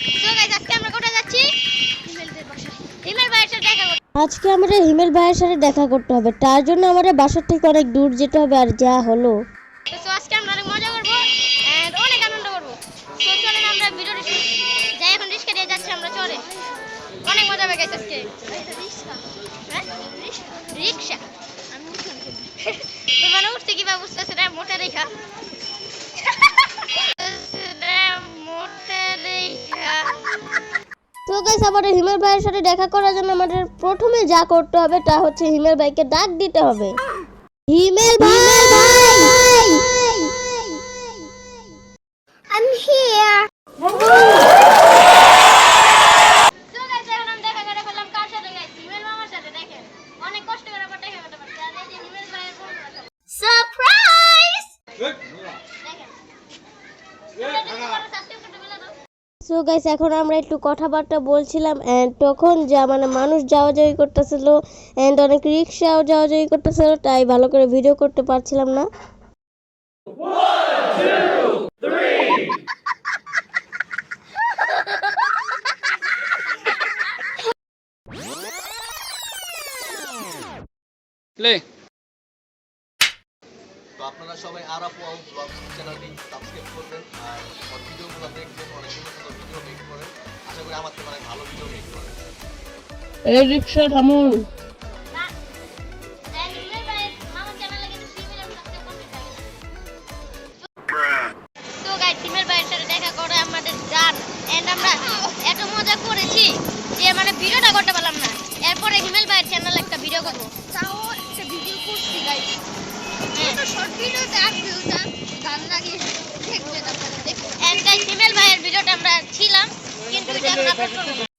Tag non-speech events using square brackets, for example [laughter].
আজকে আমরা কোথায় যাচ্ছি? হিমেলদের বাসায়। হিমেল ভাইয়ের সাথে দেখা করতে। আজকে আমাদের হিমেল ভাইয়ের সাথে দেখা করতে হবে। তার জন্য আমাদের বাসার থেকে অনেক দূর যেতে হবে আর যা হলো। তো আজকে আমরা অনেক মজা করব অনেক আনন্দ করব। তো চলেন আমরা ভিডিওটি যাই এখন রিস্কা দিয়ে যাচ্ছি আমরা চলে অনেক মজা হবে গাইস আজকে। হ্যাঁ? রিক্সা? [laughs] মানে কীভাবে বুঝতেছে রে মোটা রেখা গাইস আমাদের হিমেল ভাইয়ের সাথে দেখা করার জন্য আমাদের প্রথমে যা করতে হবে তা হচ্ছে হিমেল ভাইকে ডাক দিতে হবে। হিমেল ভাই! ভাই I'm here. Surprise! So guys এখন আমরা একটু কথাবার্তা বলছিলাম এন্ড তখন যা মানে মানুষ যাওয়া যাওয়ি করতেছিল এন্ড অনেক রিক্সাও যাওয়া যাওয়ি করতেছিল তাই ভালো করে ভিডিও করতে পারছিলাম না। প্লে তো আপনারা সবাই আরাফ ওয়াও ব্লগ চ্যানেলটি সাবস্ক্রাইব করবেন আর করি আমার থেকে অনেক ভালো ভিডিও মেক করেন এই রিক্সা থামুন। করে যে মানে ভিডিওটা করতে পারলাম না। এরপরে হিমেল ভাইয়ের চ্যানেল একটা ভিডিও করব। তাও একটা ভিডিও করছি গাইস শর্ট ভিডিওতে আর ভিউটা গান লাগিয়ে দেখবেন আপনারা দেখুন এন্ড গাইস